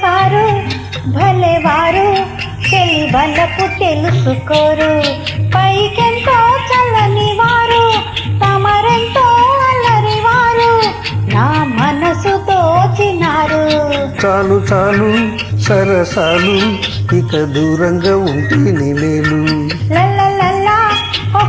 Sir భలే వారు తెలుసుకోరు. పైకెంతో చాలు చాలు సరసాలు ఇక దూరంగా ఉంటే మేలు. లల్లలల్లా హో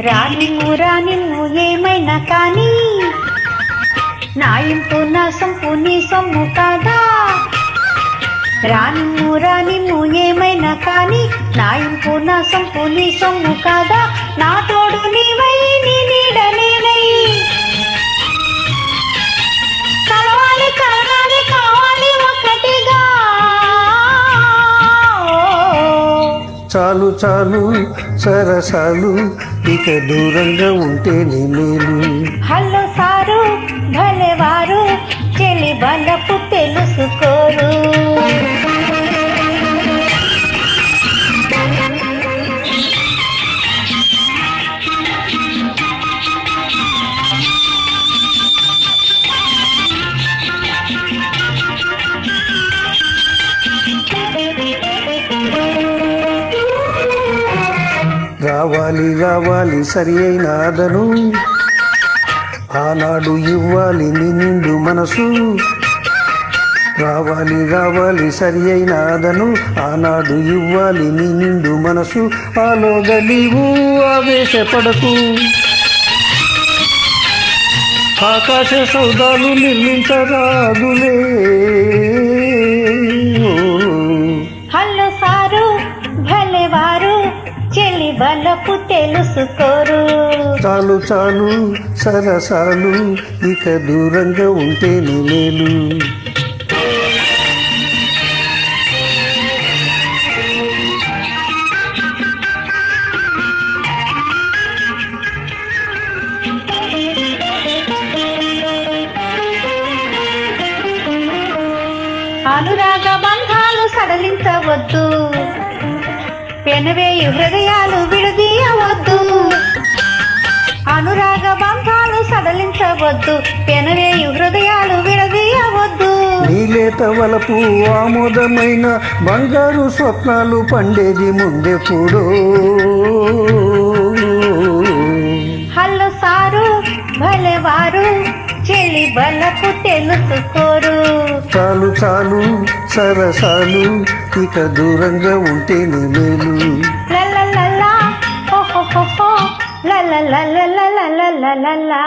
రానిమ్ము రానిమ్ము ఏమైనా కానీ నాయింపు నా సొంపు నీ సొమ్ము కాదా? రానిమ్ము రానిమ్ము ఏమైనా కానీ నాయింపు నా సొంపు నీ సొమ్ము కాదా? నా తోడు నీవై నీ నీడ కలవాలి కలవాలి కావాలి ఒకటిగా. చాలు చాలు సరసాలు ఇక దూరంగా ఉంటే మేలు హలో సారు భలే వారు చెలి బలపు తెలుసుకోరు. రావాలి రావాలి సరి అయిన అదను. ఆనాడు ఇవ్వాలి నీ నిండు మనసు. రావాలి రావాలి సరి అయిన ఆదను ఆనాడు ఇవ్వాలి నీ నిండు మనసు. ఆలోగలివు ఆవేశపడకు. ఆకాశ సౌదాలు నిర్మించరాదులే. బలపు తెలుసుకోరు. చాలు చాలు సరసాలు ఇక దూరంగా ఉంటే మేలు. అనురాగ బంధాలు సడలించవద్దు. పెనవేయు హృదయాలు విడదీయవద్దు. అనురాగ బంధాలు సడలించవద్దు. పెనవేయు హృదయాలు విడదీయవద్దు. నీలేత వలపు ఆమోదమైన బంగారు స్వప్నాలు పండేది ముందెప్పుడో. హలో సారు భలే వారు చెలి బలపు తెలుసుకోరు. చాలు సరసాలు ఇక దూరంగా ఉంటేనే మేలు లల్లలల్లా హో హో హో హో లల్లలల్లలల్లలల్లలా